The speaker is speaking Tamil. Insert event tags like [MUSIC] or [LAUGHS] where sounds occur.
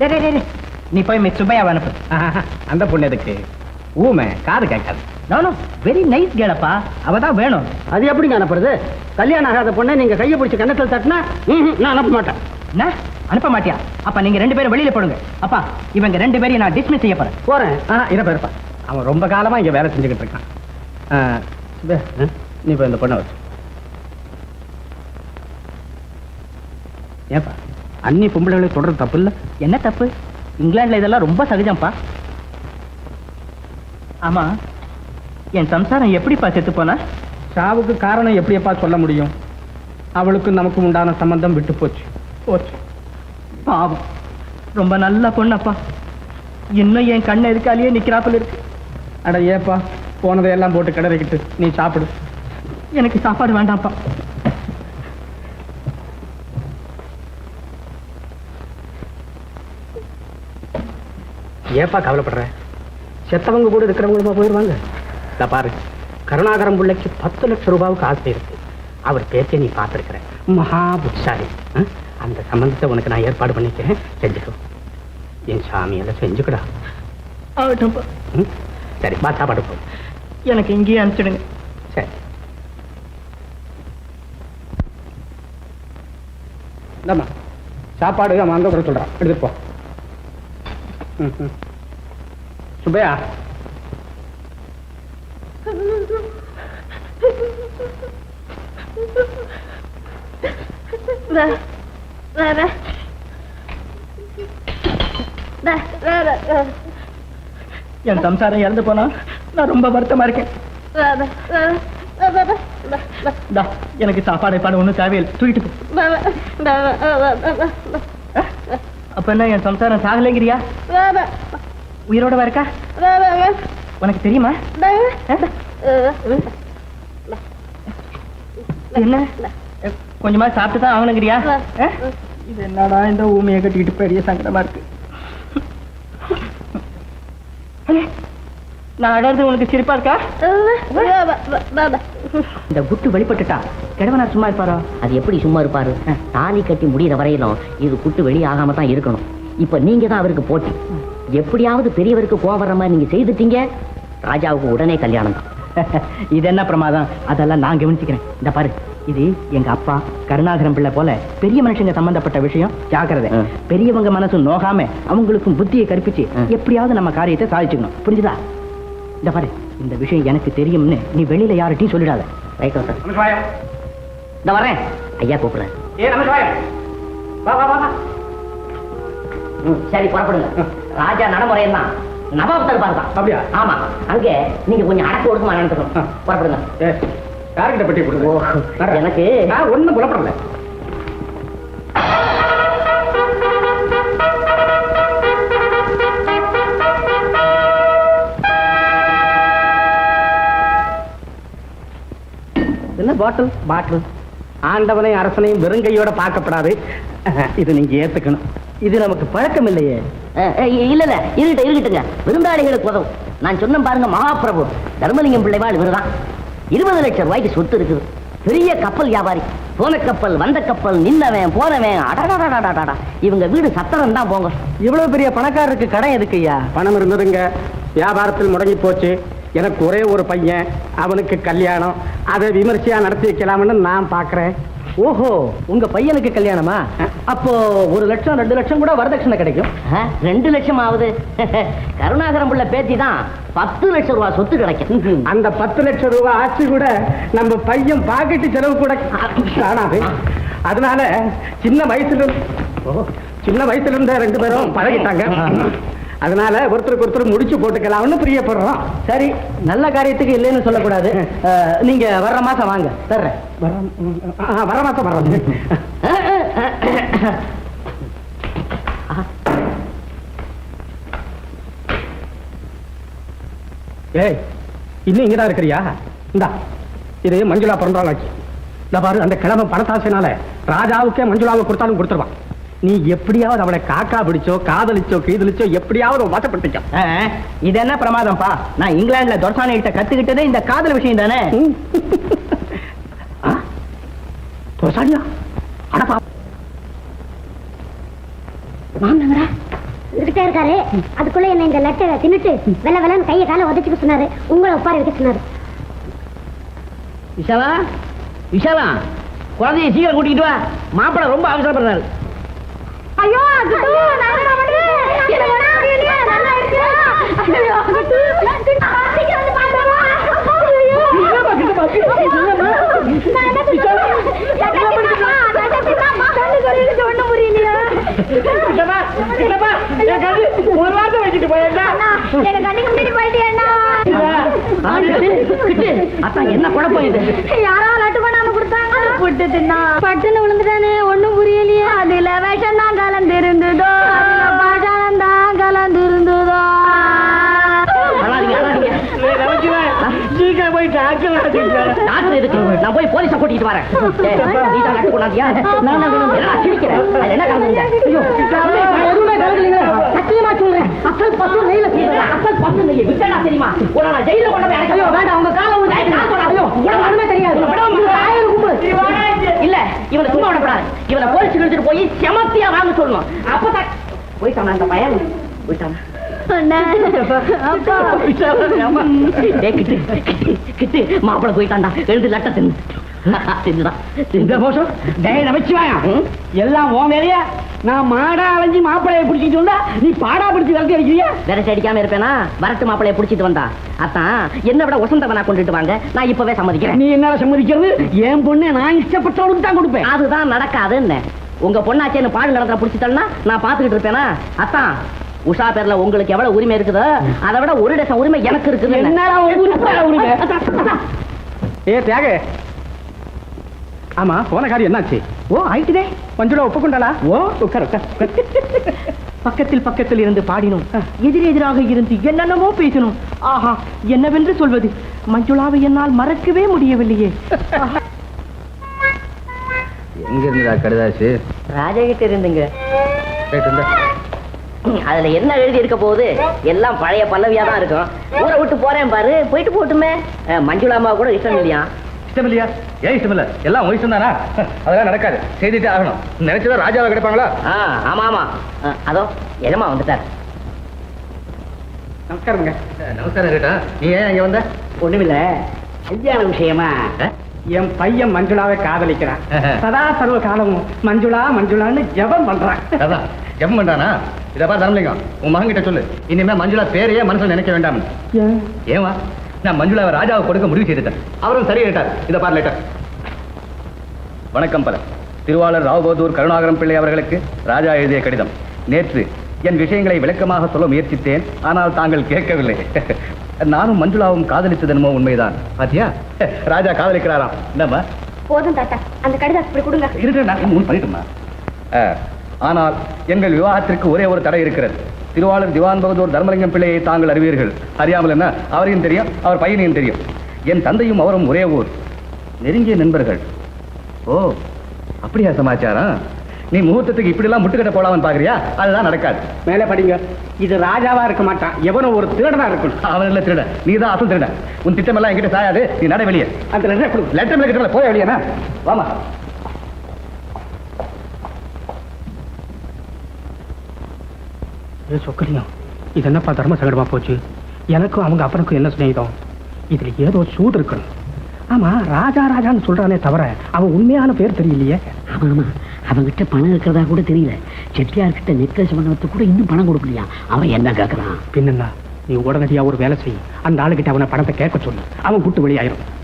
நீ போய் மிஸ் சுப்பையாவை அனுப்பு. அந்த பொண்ணு எதுக்கு? ஊமை காது கேட்காது. நானும் வெரி நைஸ் கேளப்பா அவ தான் வேணும். அது எப்படிங்க அனுப்புறது? கல்யாணம் ஆகாத பொண்ணை நீங்க கையை பிடிச்சி கண்ணத்தில் தட்டினா நான் அனுப்ப மாட்டேன். என்ன? அனுப்ப மாட்டியா? அப்ப நீங்க ரெண்டு பேரும் வெளியில போடுங்க. அப்பா இவங்க ரெண்டு பேரையும் நான் டிஸ்மிஸ் செய்ய போறேன். போறேன். இருப்பா இருப்பா. அவன் ரொம்ப காலமா இங்க வேலை செஞ்சுக்கிட்டு இருக்கான். நீ போய் இந்த பொண்ணை வச்சு. ஏப்பா அன்னி பொம்பளைகளை தொடர்றது தப்பு இல்ல என்ன தப்பு? இங்கிலாந்துல இதெல்லாம் ரொம்ப சகஜம்ப்பா. ஆமா என் சம்சாரம் எப்படிப்பா செத்து போனா? சாவுக்கு காரணம் எப்படியப்பா சொல்ல முடியும்? அவளுக்கும் நமக்கும் உண்டான சம்பந்தம் விட்டு போச்சு. போச்சு. பாவம். ரொம்ப நல்ல பொண்ணப்பா. இன்னும் என் கண்ணு இருக்காலேயே நிக்கிறாப்புல இருக்கு? அட ஏப்பா போனதையெல்லாம் போட்டு கிடறிக்கிட்டு நீ சாப்பிடு. எனக்கு சாப்பாடு வேண்டாம்ப்பா. ஏப்பா கவலைப்படுற? செத்தவங்க கூட இருக்கிறவங்களுமா போயிடுவாங்க இத பாரு கருணாகரம் பிள்ளைக்கு பத்து லட்சம் ரூபாவுக்கு ஆசை இருக்கு. அவர் பேச்சை நீ பார்த்துருக்கிற. மகா புட்சாலி ஆ? அந்த சம்பந்தத்தை உனக்கு நான் ஏற்பாடு பண்ணிக்கிறேன். செஞ்சுக்கோ. என் சாமியெல்லாம் செஞ்சுக்கடா. ஆகட்டும்ப்பா. ம்? சரி வா சாப்பாடு போ. எனக்கு இங்கேயே அனுப்பிச்சிடுங்க. சரி. இந்தாம்மா சாப்பாடு அவன் அங்கே கூட சொல்கிறான் எடுத்துட்டு போ. சுப்பையா என் சம்சாரம் இறந்து போனா நான் ரொம்ப வருத்தமா இருக்கேன் எனக்கு சாப்பாடு பாடு ஒண்ணும் தேவையில்லை தூக்கிட்டு போ? அப்ப என்ன என் சம்சாரம் சாகலைங்கிறியா? உயிரோட இருக்கா? உனக்கு தெரியுமா? என்ன? கொஞ்சமா சாப்பிட்டு தான் ஆகணுங்கிறியா? இது என்னடா இந்த ஊமையை கட்டிக்கிட்டு பெரிய சங்கடமா இருக்கு? நான் அடர்ந்து உனக்கு சிரிப்பா இருக்கா? இந்த குட்டு வெளிப்பட்டுட்டா. கிழவனா சும்மா இருப்பாரோ? அது எப்படி சும்மா இருப்பாரு? தாலி கட்டி முடியிற வரையிலும் இது குட்டு வெளியாகாம தான் இருக்கணும். இப்ப நீங்க தான் அவருக்கு போட்டி. எப்படியாவது பெரியவருக்கு கோவம் வர்ற மாதிரி நீங்க செய்துட்டீங்க. ராஜாவுக்கு உடனே கல்யாணம் தான். [LAUGHS] இது என்ன பிரமாதம்? அதெல்லாம் நான் கவனிச்சுக்கிறேன். இந்த பாரு இது எங்க அப்பா கருணாகரம் பிள்ளை போல பெரிய மனுஷங்க சம்பந்தப்பட்ட விஷயம். ஜாக்கிரதை. பெரியவங்க மனசு நோகாம அவங்களுக்கும் புத்தியை கற்பிச்சு. எப்படியாவது நம்ம காரியத்தை சாதிச்சுக்கணும். புரிஞ்சுதா? இந்த பாரு இந்த விஷயம் எனக்கு தெரியும்னு நீ வெளியில யார்கிட்டயும் சொல்லிடாத. ரைட் சார் நமசிவாயம் இந்த வரேன். ஐயா கூப்பிடுறேன். ஏ நமசிவாயம் வா வா வா சரி புறப்படுங்க. ராஜா நடைமுறை என்ன நவாப் தருபார் தான் அப்படியா? ஆமா. அங்கே நீங்க கொஞ்சம் அடக்க ஒடுக்கமா நடந்துக்கணும். புறப்படுங்க. ஏ யார்கிட்ட பெட்டி ஓ, கொடுங்க எனக்கு நான் ஒண்ணும் பாட்டில் பாட்டில் ஆண்டவனையும் அரசனையும் வெறுங்கையோட பார்க்கப்படாது. இது நீங்க ஏத்துக்கணும். இது நமக்கு பழக்கம் இல்லையே. இல்ல இல்ல. இருக்கட்டும் இருக்கட்டுங்க விருந்தாளிகளுக்கு உதவும். நான் சொன்ன பாருங்க மகாபிரபு. தர்மலிங்கம் பிள்ளைவாள் இவருதான். இருபது லட்சம் ரூபாய்க்கு சொத்து இருக்குது. பெரிய கப்பல் வியாபாரி. போன கப்பல் வந்த கப்பல் நின்னவன் போனவன். அடடடடடடடா இவங்க வீடு சத்திரம் தான் போங்க இவ்வளவு பெரிய பணக்காரருக்கு கடன் எதுக்கு ஐயா பணம் இருந்ததுங்க வியாபாரத்தில் முடங்கி போச்சு எனக்கு ஒரே ஒரு பையன் அவனுக்கு கல்யாணம். அதை விமர்சையா நடத்தி வைக்கலாம்னு நான் பார்க்கறேன். ஓஹோ உங்க பையனுக்கு கல்யாணமா? அப்போ ஒரு லட்சம் ரெண்டு லட்சம் கூட வரதட்சணை கிடைக்கும். ரெண்டு லட்சம் ஆகுது கருணாகரம் பிள்ளை பேத்தி தான் பத்து லட்சம் ரூபாய் சொத்து கிடைக்கும். அந்த பத்து லட்சம் ரூபாய் ஆட்சி கூட நம்ம பையன் பாக்கெட்டு செலவு கூட காணாது. அதனால சின்ன வயசுல சின்ன வயசுல இருந்த ரெண்டு பேரும் பழகிட்டாங்க. அதனால ஒருத்தருக்கு ஒருத்தர் முடிச்சு போட்டுக்கலாம்னு பிரியப்படுறோம். சரி நல்ல காரியத்துக்கு இல்லைன்னு சொல்லக்கூடாது. [LAUGHS] நீங்க வர்ற மாசம் வாங்க. தர்றேன். வர மாசம் வர்றது ஏய் இன்னும் இங்கதான் இருக்கிறியா? இந்தா இது மஞ்சுளா பிறந்தாள் ஆச்சு. இந்த பாரு அந்த கிழமை பணத்தாசைனால ராஜாவுக்கே மஞ்சுளாவை கொடுத்தாலும் கொடுத்துருவான். நீ எப்படியாவது அவளை காக்கா பிடிச்சோ காதலிச்சோ கீதலிச்சோ எப்படியாவது வசப்பட்டுச்சோ இது என்ன பிரமாதம்ப்பா? நான் இங்கிலாந்துல தொரசானி கிட்ட கத்துக்கிட்டதே இந்த காதல் விஷயம் தானே? சாரியா அடப்பா மாமனங்கடா இருக்கிட்டே இருக்காரு. அதுக்குள்ள என்ன இந்த லெட்டரை தின்னுட்டு வெள்ள வெள்ளன்னு கையை காலை உதச்சிக்க சொன்னாரு. உங்களை உட்கார வைக்க சொன்னாரு. விஷாலா? விஷாலா? குழந்தைய சீக்கிரம் கூட்டிக்கிட்டு வா. மாப்பிள்ளை ரொம்ப அவசரப்படுறாரு. ஐயோ ஒரு என்ன குழப்பம் இது யாரோ லட்டு பண்ணாம கொடுத்தாங்க புட்டு தின்னா பட்டுன்னு விழுந்துட்டானே வரேன். நீ தான் கொண்டாந்தியா? நான் தான் வேணும். என்னடா சிரிக்கிறேன் அது என்ன காரணம் ஐயோ எதுவுமே கலக்கலீங்களே சத்தியமா சொல்றேன். அசல் பசு நெய்ல செய்யறேன் அசல் பசு நெய் விட்டா தெரியுமா? உன்னை நான் ஜெயில கொண்டு போய் அடைக்க ஐயோ வேண்டாம் உங்க கால ஊதி ஐயோ உனக்கு ஒண்ணுமே தெரியாது. இல்ல இவனை சும்மா விடக்கூடாது. இவனை போலீஸ் போய் செமத்தியா வாங்க சொல்லணும். அப்பதான் போயிட்டான் அந்த பையன் மாப்பிள்ளை போயிட்டான்டா. எழுந்து லட்ட தின்னு தின்னுதான் [LAUGHS] இந்த மோசம்? டேய் நமச்சிவாயா எல்லாம் உன் வேலையா? நான் மாடா அலைஞ்சு மாப்பிளைய பிடிச்சிட்டு வந்தா நீ பாடா பிடிச்சி வளர்த்து அடிக்கிறியா? விரட்டி அடிக்காம இருப்பேனா? வரட்டு மாப்பிளைய புடிச்சிட்டு வந்தா. அத்தான் என்ன விட வசந்தவனா கொண்டுட்டு வாங்க. நான் இப்பவே சம்மதிக்கிறேன். நீ என்ன சம்மதிக்கிறது? என் பொண்ணு நான் இஷ்டப்பட்டவனுக்கு தான் கொடுப்பேன். அதுதான் நடக்காதுன்னு. உங்க பொண்ணாச்சேன்னு பாடு நடந்த புடிச்சிட்டேன்னா நான் பாத்துக்கிட்டு இருப்பேனா? அத்தான் உஷா பேர்ல உங்களுக்கு எவ்வளவு உரிமை இருக்குதோ அதை விட ஒரு டசன் உரிமை எனக்கு இருக்குது உரிமை, [LAUGHS] உரிமை? ஏ தியாக ஆமா போன காரியம் என்னாச்சு? ஓ ஆயிட்டுதே. மஞ்சுளா ஒப்புக்கொண்டாளா? ஓ உட்கார் உட்கார். பக்கத்தில் பக்கத்தில் இருந்து பாடினோம். எதிர் எதிராக இருந்து என்னென்னமோ பேசினோம். ஆஹா என்னவென்று சொல்வது? மஞ்சுளாவை என்னால் மறக்கவே முடியவில்லையே. எங்க இருந்ததா கடுதாச்சு ராஜா கிட்ட இருந்துங்க அதுல என்ன எழுதி இருக்க போகுது? எல்லாம் பழைய பல்லவியா தான் இருக்கும். ஊரை விட்டு போறேன் பாரு. போயிட்டு போட்டுமே. அஹ், மஞ்சுளா அம்மா கூட இஷ்டம் இல்லையா? இஷ்டம் இல்லையா? ஏன் இஷ்டம் இல்ல? எல்லாம் உன் இஷ்டம் தானா அதெல்லாம் நடக்காது. செய்துட்டே ஆகணும். நினைச்சதா ராஜாவை கிடைப்பாங்களா ஆ ஆமா ஆமா. அதோ எஜமா வந்துட்டார். நமஸ்காரங்க நமஸ்காரம் கேட்டா நீ ஏன் இங்க வந்த? ஒண்ணுமில்ல. கல்யாண விஷயமா என் பையன் மஞ்சுளாவை காதலிக்கிறான். சதா சர்வ காலமும் மஞ்சுளா மஞ்சுளான்னு ஜெபம் பண்றான். அதான் ஜெபம் பண்றானா? இதை பாரு தரமலிங்கம் உன் மகன் கிட்ட சொல்லு. இனிமே மஞ்சுளா பேரையே மனசுல நினைக்க வேண்டாம் ஏவா நான் மஞ்சுளாவை ராஜாவை கொடுக்க முடிவு செய்துட்டேன். அவரும் சரி கேட்டார் இதை பாரு லேட்டர் வணக்கம் பல திருவாளர் ராவ்பகதூர் கருணாகரம் பிள்ளை அவர்களுக்கு ராஜா எழுதிய கடிதம். நேற்று என் விஷயங்களை விளக்கமாக சொல்ல முயற்சித்தேன். ஆனால் தாங்கள் கேட்கவில்லை. [LAUGHS] நானும் மஞ்சுளாவும் காதலித்ததெனமோ உண்மைதான். பாத்தியா? [LAUGHS] ராஜா காதலிக்கிறாராம். என்னம்மா? போதும் தாத்தா. அந்த கடிதம் இப்படி கொடுங்க. இருக்கிற நான் பண்ணிட்டுமா? ஆனால் எங்கள் விவாகத்திற்கு ஒரே ஒரு தடை இருக்கிறது. திருவாளர் திவான் பகதூர் தர்மலிங்கம் பிள்ளையை தாங்கள் அறிவீர்கள். அறியாமல் என்ன? அவரையும் தெரியும் அவர் பையனையும் தெரியும். என் தந்தையும் அவரும் ஒரே ஊர். நெருங்கிய நண்பர்கள். ஓ அப்படியா சமாச்சாரம்? நீ முகூர்த்தத்துக்கு இப்படிலாம் முட்டுக்கட்ட போலாமன்னு பாக்குறியா? அதுதான் நடக்காது. மேலே படிங்க. இது ராஜாவா இருக்க மாட்டான். எவனோ ஒரு திருடனா இருக்கணும். அவன் இல்ல திருட நீ தான் அசல் திருட உன் திட்டமெல்லாம் என்கிட்ட சாயாது. நீ நட வெளியே. அந்த லெட்டர் லெட்டர் கிட்ட போய வெளியே வாமா. ஏ சொக்கலியம் இது என்னப்பா தர்ம சங்கடமா போச்சு? எனக்கும் அவங்க அப்பனுக்கும் என்ன சிநேகிதம்? இதுல ஏதோ சூடு இருக்கணும். ஆமா ராஜா ராஜான்னு சொல்றானே தவிர அவன் உண்மையான பேர் தெரியலையே. ஆமா அவன்கிட்ட பணம் இருக்கிறதா கூட தெரியல. செட்டியார் கிட்ட நெக்லஸ் பண்ணவத்துக்கு கூட இன்னும் பணம் கொடுக்கலையா? அவன் என்ன கேக்குறான்? பின்னா நீ உடனடியா ஒரு வேலை செய். அந்த ஆளுகிட்ட அவனை பணத்தை கேட்க சொல்லு. அவன் கூட்டு வெளியாயிரும்.